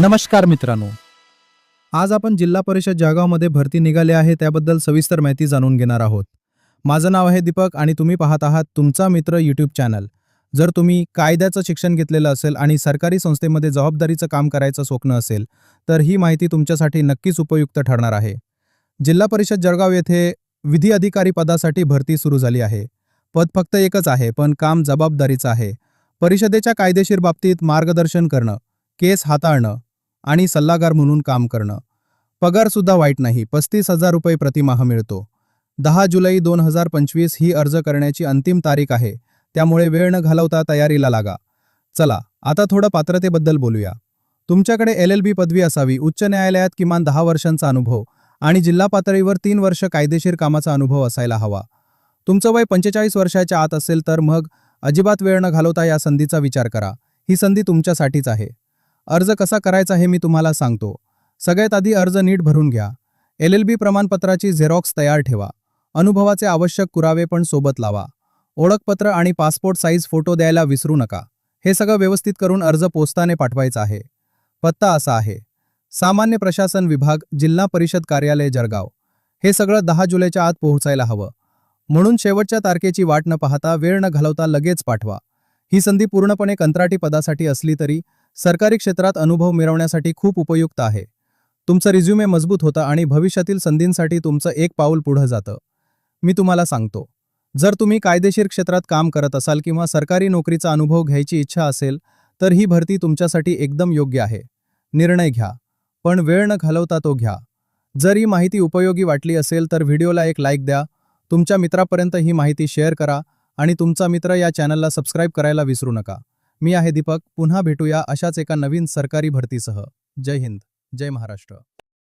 नमस्कार मित्रांनो. आज आपण जिल्हा परिषद जळगावमध्ये भरती निघाली आहे त्याबद्दल सविस्तर माहिती जाणून घेणार आहोत. माझं नाव आहे दीपक आणि तुम्ही पाहत आहात तुमचा मित्र यूट्यूब चॅनल जर तुम्ही कायद्याचं शिक्षण घेतलेलं असेल आणि सरकारी संस्थेमध्ये जबाबदारीचं काम करायचं स्वप्न असेल तर ही माहिती तुमच्यासाठी नक्कीच उपयुक्त ठरणार आहे. जिल्हा परिषद जळगाव येथे विधी अधिकारी पदासाठी भरती सुरू झाली आहे. पद फक्त एकच आहे पण काम जबाबदारीचं आहे. परिषदेच्या कायदेशीर बाबतीत मार्गदर्शन करणं केस हाताळणं आणि सल्लागार म्हणून काम करणं. पगारसुद्धा वाईट नाही. पस्तीस हजार रुपये प्रतिमाह मिळतो. दहा जुलै दोन हजार पंचवीस ही अर्ज करण्याची अंतिम तारीख आहे. त्यामुळे वेळ न घालवता तयारीला लागा. चला आता थोडं पात्रतेबद्दल बोलूया. तुमच्याकडे एल एल बी पदवी असावी उच्च न्यायालयात किमान दहा वर्षांचा अनुभव आणि जिल्हा पातळीवर तीन वर्ष कायदेशीर कामाचा अनुभव असायला हवा. तुमचं वय पंचेचाळीस वर्षाच्या आत असेल तर मग अजिबात वेळ न घालवता या संधीचा विचार करा. ही संधी तुमच्यासाठीच आहे. अर्ज कसा करायचा हे मी तुम्हाला सांगतो. सगळ्यात आधी अर्ज नीट भरून घ्या. एल एल बी प्रमाणपत्राची झेरॉक्स तयार ठेवा. अनुभवाचे आवश्यक पुरावे पण सोबत लावा. ओळखपत्र आणि पासपोर्ट साईज फोटो द्यायला विसरू नका. हे सगळं व्यवस्थित करून अर्ज पोस्टाने पाठवायचा आहे. पत्ता असा आहे. सामान्य प्रशासन विभाग जिल्हा परिषद कार्यालय जळगाव. हे सगळं दहा जुलैच्या आत पोहोचायला हवं. म्हणून शेवटच्या तारखेची वाट न पाहता वेळ न घालवता लगेच पाठवा. ही संधी पूर्णपणे कंत्राटी पदासाठी असली तरी सरकारी क्षेत्रात अनुभव मिळवण्यासाठी खूप उपयुक्त आहे. तुमचं रिझ्युमे मजबूत होतं आणि भविष्यातील संधींसाठी तुमचं एक पाऊल पुढं जातं. मी तुम्हाला सांगतो. जर तुम्ही कायदेशीर क्षेत्रात काम करत असाल किंवा सरकारी नोकरीचा अनुभव घ्यायची इच्छा असेल तर ही भरती तुमच्यासाठी एकदम योग्य आहे. निर्णय घ्या. पण वेळ न घालवता तो घ्या. जर ही माहिती उपयोगी वाटली असेल तर व्हिडिओला एक लाईक द्या. तुमच्या मित्रापर्यंत ही माहिती शेअर करा आणि तुमचा मित्र या चॅनलला सबस्क्राईब करायला विसरू नका. मी आहे दीपक पुन्हा भेटूया अशाच एका नवीन सरकारी भरतीसह. जय हिंद जय महाराष्ट्र.